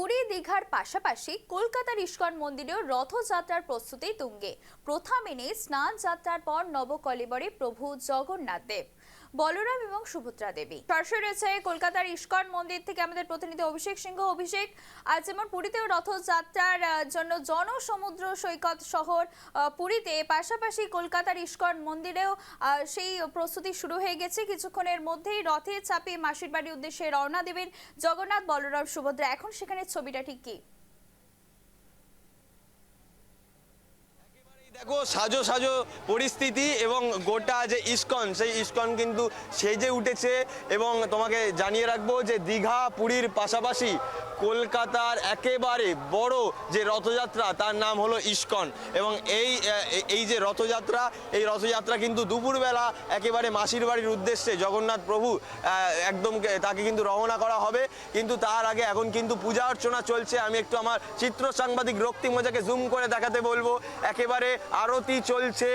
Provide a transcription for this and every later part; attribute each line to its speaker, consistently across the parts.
Speaker 1: পুরী দীঘার পাশাপাশি কলকাতার ইস্কন মন্দিরেও রথযাত্রার প্রস্তুতি তুঙ্গে প্রথা মেনে স্নান যাত্রার পর নবকলিবরে প্রভু জগন্নাথ দেব বলরাম এবং সুভদ্রা দেবী সরাসরি রয়েছে কলকাতার ইস্কন মন্দির থেকে আমাদের প্রতিনিধি অভিষেক সিংহ অভিষেক আজ যেমন পুরীতেও রথযাত্রার জন্য জনসমুদ্র সৈকত শহর পুরীতে পাশাপাশি কলকাতার ইস্কন মন্দিরেও সেই প্রস্তুতি শুরু হয়ে গেছে কিছুক্ষণের মধ্যেই রথে চাপে মাসির বাড়ির উদ্দেশ্যে রওনা দেবেন জগন্নাথ বলরাম সুভদ্রা এখন সেখানে ছবিটা ঠিক কী
Speaker 2: দেখো সাজো সাজো পরিস্থিতি এবং গোটা যে ইস্কন সেই ইস্কন কিন্তু সেজে উঠেছে এবং তোমাকে জানিয়ে রাখবো যে দীঘা পুরীর পাশাপাশি কলকাতার একেবারে বড় যে রথযাত্রা তার নাম হলো ইস্কন এবং এই এই যে রথযাত্রা এই রথযাত্রা কিন্তু দুপুরবেলা একেবারে মাসির বাড়ির উদ্দেশ্যে জগন্নাথ প্রভু একদম তাকে কিন্তু রওনা করা হবে কিন্তু তার আগে এখন কিন্তু পূজা অর্চনা চলছে আমি একটু আমার চিত্র সাংবাদিক রক্তিম মজাকে জুম করে দেখাতে বলবো একেবারে আরতি চলছে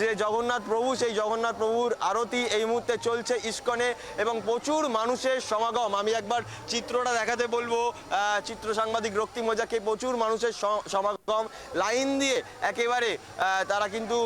Speaker 2: যে জগন্নাথ প্রভু সেই জগন্নাথ প্রভুর আরতি এই মুহূর্তে চলছে ইস্কনে এবং প্রচুর মানুষের সমাগম আমি একবার চিত্রটা দেখাতে বলবো চিত্র সাংবাদিক রক্তি মজাকে প্রচুর মানুষের সমাগম লাইন দিয়ে একেবারে তারা কিন্তু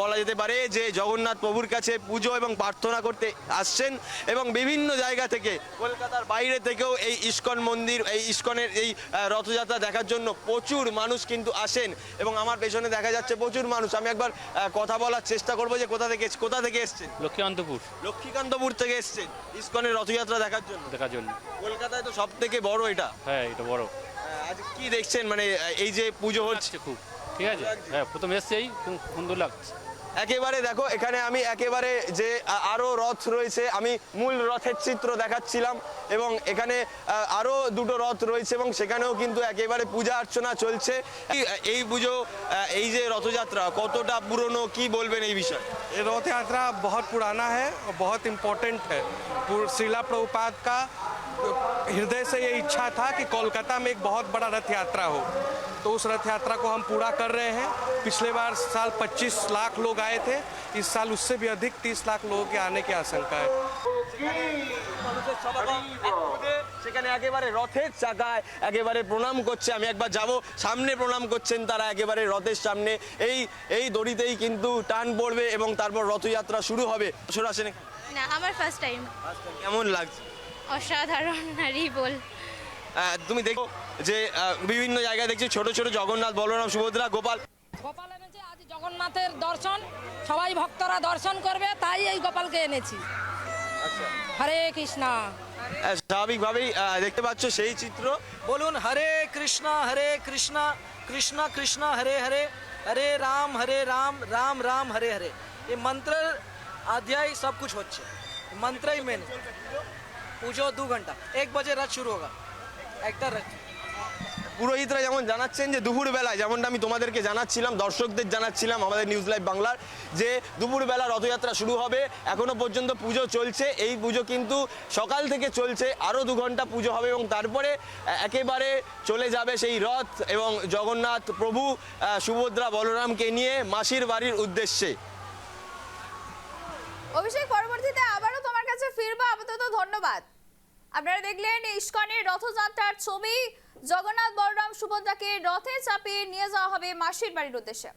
Speaker 2: বলা যেতে পারে যে জগন্নাথ প্রভুর কাছে পুজো এবং প্রার্থনা করতে আসছেন এবং বিভিন্ন জায়গা থেকে কলকাতার বাইরে থেকেও এই ইস্কন মন্দির এই ইস্কনের এই রথযাত্রা দেখার জন্য প্রচুর মানুষ কিন্তু আসেন এবং আমার পেছনে দেখা যাচ্ছে প্রচুর মানুষ আমি একবার কথা বলার চেষ্টা করবো যে কোথা থেকে কোথা থেকে এসছেন লক্ষ্মীকান্তপুর লক্ষ্মীকান্তপুর থেকে এসছেন ইস্কনের রথযাত্রা দেখার জন্য দেখার জন্য কলকাতায় তো সব থেকে বড় এটা হ্যাঁ এটা বড় আজ কি দেখছেন মানে এই যে পুজো হচ্ছে খুব
Speaker 3: ঠিক আছে হ্যাঁ প্রথম এসছে এই সুন্দর লাগছে
Speaker 2: একেবারে দেখো এখানে আমি একেবারে যে আরও রথ রয়েছে আমি মূল রথের চিত্র দেখাচ্ছিলাম এবং এখানে আরও দুটো রথ রয়েছে এবং সেখানেও কিন্তু একেবারে পূজা অর্চনা চলছে এই পুজো এই যে রথযাত্রা কতটা পুরনো কি বলবেন এই বিষয়ে
Speaker 4: এই রথযাত্রা बहुत পুরানা হ্যাঁ और ইম্পর্টেন্ট হ্যাঁ শিলা शिला হৃদয় से यही इच्छा था कि कोलकाता में एक बहुत बड़ा रथ यात्रा हो तो उस रथ यात्रा को हम पूरा कर रहे हैं पिछले वर्ष साल 25 लाख लोग आए थे इस साल उससे भी अधिक 30 लाख लोगों के आने की आशंका है
Speaker 2: सेने आगेবারে রথে সাজায় আগেবারে প্রণাম করতে আমি একবার যাব সামনে প্রণাম করছেন তারা আগেবারে রথের সামনে এই এই দড়িতেই কিন্তু টান বলবে এবং তারপর रथ यात्रा शुरू হবে
Speaker 5: না আমার ফার্স্ট টাইম
Speaker 2: কেমন লাগছে
Speaker 5: অসাধারণ নারী বল
Speaker 2: তুমি দেখো যে বিভিন্ন জায়গায় দেখছি ছোট ছোট জগন্নাথ বলরাম সুভদ্রা গোপাল
Speaker 6: গোপাল এনেছে আজ জগন্নাথের দর্শন সবাই ভক্তরা দর্শন করবে তাই এই গোপালকে এনেছি আচ্ছা। হরে কৃষ্ণা
Speaker 2: হ্যাঁ, স্বাভাবিকভাবেই দেখতে পাচ্ছ সেই চিত্র বলুন হরে কৃষ্ণ হরে কৃষ্ণ কৃষ্ণ কৃষ্ণ হরে হরে হরে রাম হরে রাম রাম রাম হরে হরে এই মন্ত্রের অধ্যায় সব কিছু হচ্ছে মন্ত্রই মেন পুজো দু ঘন্টা এক বাজে রাত শুরু হোক একটা রাত পুরোহিতরা যেমন জানাচ্ছেন যে দুপুরবেলায় যেমনটা আমি তোমাদেরকে জানাচ্ছিলাম দর্শকদের জানাচ্ছিলাম আমাদের নিউজ লাইভ বাংলার যে দুপুরবেলা রথযাত্রা শুরু হবে এখনও পর্যন্ত পুজো চলছে এই পুজো কিন্তু সকাল থেকে চলছে আরও দু ঘন্টা পুজো হবে এবং তারপরে একেবারে চলে যাবে সেই রথ এবং জগন্নাথ প্রভু সুভদ্রা বলরামকে নিয়ে মাসির বাড়ির উদ্দেশ্যে
Speaker 1: অভিষেক পরবর্তীতে আবারও ফিরবো আপাতত ধন্যবাদ আপনারা দেখলেন ইস্কনের রথযাত্রার ছবি জগন্নাথ বলরাম সুভদ্রাকে রথে চাপিয়ে নিয়ে যাওয়া হবে মাসির বাড়ির উদ্দেশ্যে